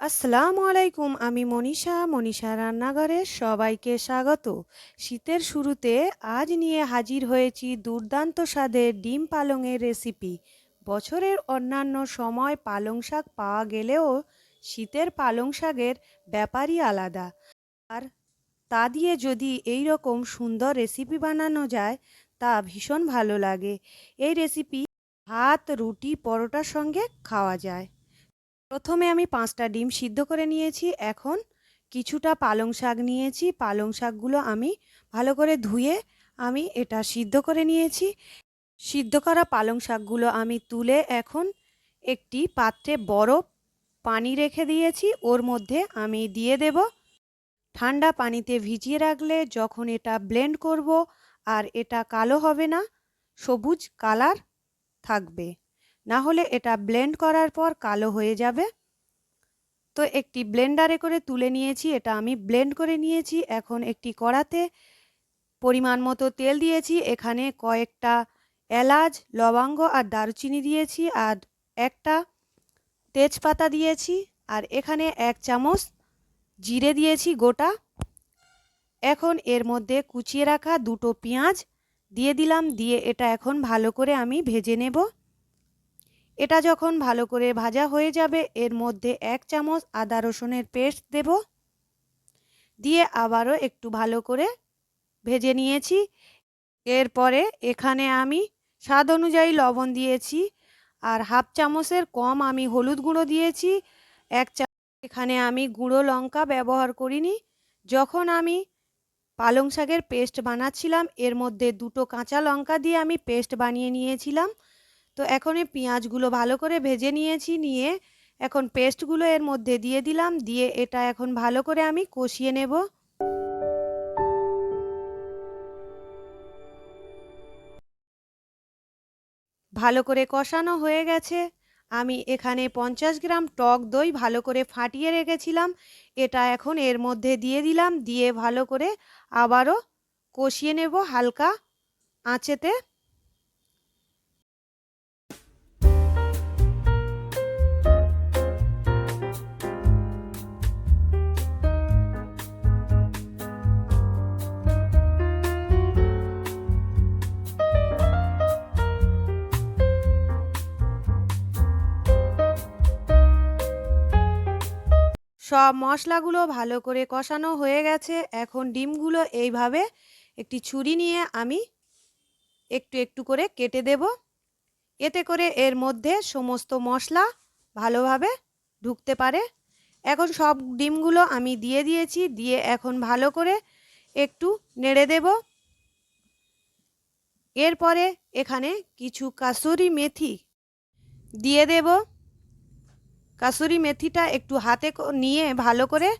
আসসালামু আলাইকুম, আমি মনীষা। মনীষা রান্নাঘরে সবাইকে স্বাগত। শীতের শুরুতে আজ নিয়ে হাজির হয়েছি দুর্দান্ত স্বাদের ডিম পালংয়ের রেসিপি। বছরের অন্যান্য সময় পালং শাক পাওয়া গেলেও শীতের পালং শাকের ব্যাপারই আলাদা। আর তা দিয়ে যদি এই রকম সুন্দর রেসিপি বানানো যায়, তা ভীষণ ভালো লাগে। এই রেসিপি ভাত, রুটি, পরোটার সঙ্গে খাওয়া যায়। প্রথমে আমি পাঁচটা ডিম সিদ্ধ করে নিয়েছি, এখন কিছুটা পালং শাক নিয়েছি, পালং শাকগুলো আমি ভালো করে ধুয়ে আমি এটা সিদ্ধ করে নিয়েছি। সিদ্ধ করা পালং শাকগুলো আমি তুলে এখন একটি পাত্রে বরফ, পানি রেখে দিয়েছি, ওর মধ্যে আমি দিয়ে দেব। ঠান্ডা পানিতে ভিজিয়ে রাখলে যখন এটা ব্লেন্ড করব আর এটা কালো হবে না, সবুজ কালার থাকবে। না হলে এটা ব্লেন্ড করার পর কালো হয়ে যাবে। তো একটি ব্লেন্ডারে করে তুলে নিয়েছি, এটা আমি ব্লেন্ড করে নিয়েছি। এখন একটি কড়াতে পরিমাণ মতো তেল দিয়েছি, এখানে কয়েকটা এলাচ, লবঙ্গ আর দারুচিনি দিয়েছি আর একটা তেজপাতা দিয়েছি আর এখানে এক চামচ জিরে দিয়েছি গোটা। এখন এর মধ্যে কুচিয়ে রাখা দুটো পেঁয়াজ দিয়ে দিলাম, দিয়ে এটা এখন ভালো করে আমি ভেজে নেব। এটা যখন ভালো করে ভাজা হয়ে যাবে, এর মধ্যে এক চামচ আদা রসুনের পেস্ট দেব। দিয়ে আবারও একটু ভালো করে ভেজে নিয়েছি। এরপরে এখানে আমি স্বাদ অনুযায়ী লবণ দিয়েছি আর হাফ চামচের কম আমি হলুদ গুঁড়ো দিয়েছি। এক চামচ এখানে আমি গুঁড়ো লঙ্কা ব্যবহার করিনি। যখন আমি পালং শাকের পেস্ট বানাচ্ছিলাম, এর মধ্যে দুটো কাঁচা লঙ্কা দিয়ে আমি পেস্ট বানিয়ে নিয়েছিলাম। তো এখন এই পেঁয়াজগুলো ভালো করে ভেজে নিয়েছি, নিয়ে এখন পেস্টগুলো এর মধ্যে দিয়ে দিলাম, দিয়ে এটা এখন ভালো করে আমি কষিয়ে নেব। ভালো করে কষানো হয়ে গেছে। আমি এখানে পঞ্চাশ গ্রাম টক দই ভালো করে ফাটিয়ে রেখেছিলাম। এটা এখন এর মধ্যে দিয়ে দিলাম, দিয়ে ভালো করে আবারও কষিয়ে নেব হালকা আঁচেতে। সব মশলাগুলো ভালো করে কষানো হয়ে গেছে। এখন ডিমগুলো এইভাবে একটি ছুরি নিয়ে আমি একটু একটু করে কেটে দেব। এতে করে এর মধ্যে সমস্ত মশলা ভালোভাবে ঢুকতে পারে। এখন সব ডিমগুলো আমি দিয়ে দিয়েছি, দিয়ে এখন ভালো করে একটু নেড়ে দেব। এরপরে এখানে কিছু কাসুরি মেথি দিয়ে দেবো। কাসুরি মেথিটা একটু হাতে নিয়ে ভালো করে,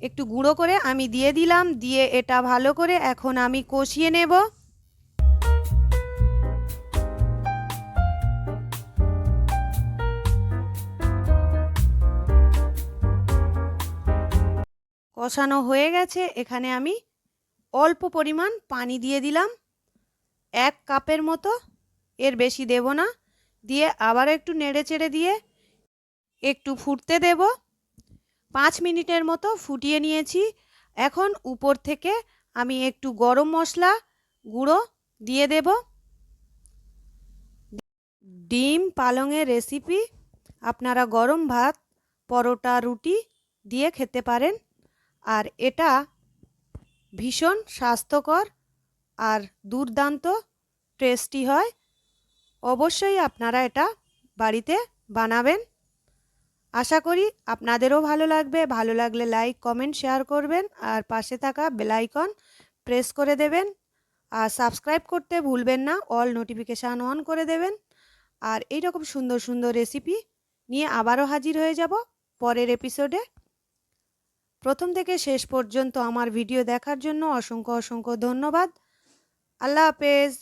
একটু গুঁড়ো করে আমি দিয়ে দিলাম, দিয়ে এটা ভালো করে এখন আমি কষিয়ে নেব। কষানো হয়ে গেছে, এখানে আমি অল্প পরিমাণ পানি দিয়ে দিলাম। এক কাপের মতো, এর বেশি দেব না, দিয়ে আবার একটু নেড়ে চেড়ে দিয়ে একটু ফুটতে দেব। পাঁচ মিনিটের মতো ফুটিয়ে নিয়েছি। এখন উপর থেকে আমি একটু গরম মশলা গুঁড়ো দিয়ে দেব। ডিম পালংয়ের রেসিপি আপনারা গরম ভাত, পরোটা, রুটি দিয়ে খেতে পারেন। আর এটা ভীষণ স্বাস্থ্যকর আর দুর্দান্ত টেস্টি হয়। অবশ্যই আপনারা এটা বাড়িতে বানাবেন। আশা করি আপনাদেরও ভালো লাগবে। ভালো লাগলে লাইক কমেন্ট শেয়ার করবেন আর পাশে থাকা বেলাইকন প্রেস করে দেবেন। আর সাবস্ক্রাইব করতে ভুলবেন না অল নোটিফিকেশান অন করে দেবেন। আর এই রকম সুন্দর সুন্দর রেসিপি নিয়ে আবারও হাজির হয়ে যাব পরের এপিসোডে প্রথম থেকে শেষ পর্যন্ত আমার ভিডিও দেখার জন্য অসংখ্য অসংখ্য ধন্যবাদ। আল্লাহ হাফেজ।